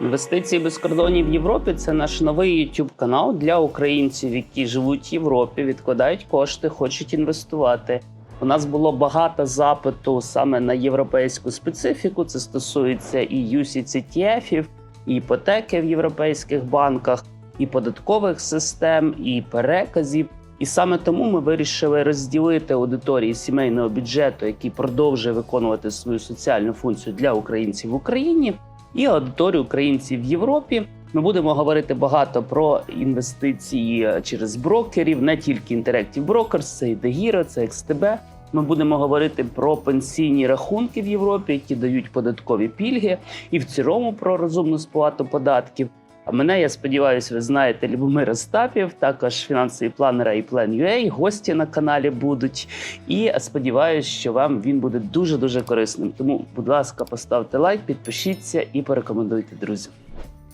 Інвестиції без кордонів в Європі це наш новий youtube канал для українців, які живуть в Європі, відкладають кошти, хочуть інвестувати. У нас було багато запиту саме на європейську специфіку. Це стосується і UCITF, і іпотеки в європейських банках, і податкових систем, і переказів. І саме тому ми вирішили розділити аудиторії сімейного бюджету, який продовжує виконувати свою соціальну функцію для українців в Україні, і аудиторію українців в Європі. Ми будемо говорити багато про інвестиції через брокерів, не тільки Interactive Brokers, це і Дегіра, це XTB. Ми будемо говорити про пенсійні рахунки в Європі, які дають податкові пільги, і в цілому про розумну сплату податків. А мене, я сподіваюся, ви знаєте Любомир Остапів, також фінансовий планера і Plan.ua, гості на каналі будуть. І сподіваюся, що вам він буде дуже дуже корисним. Тому, будь ласка, поставте лайк, підпишіться і порекомендуйте друзям.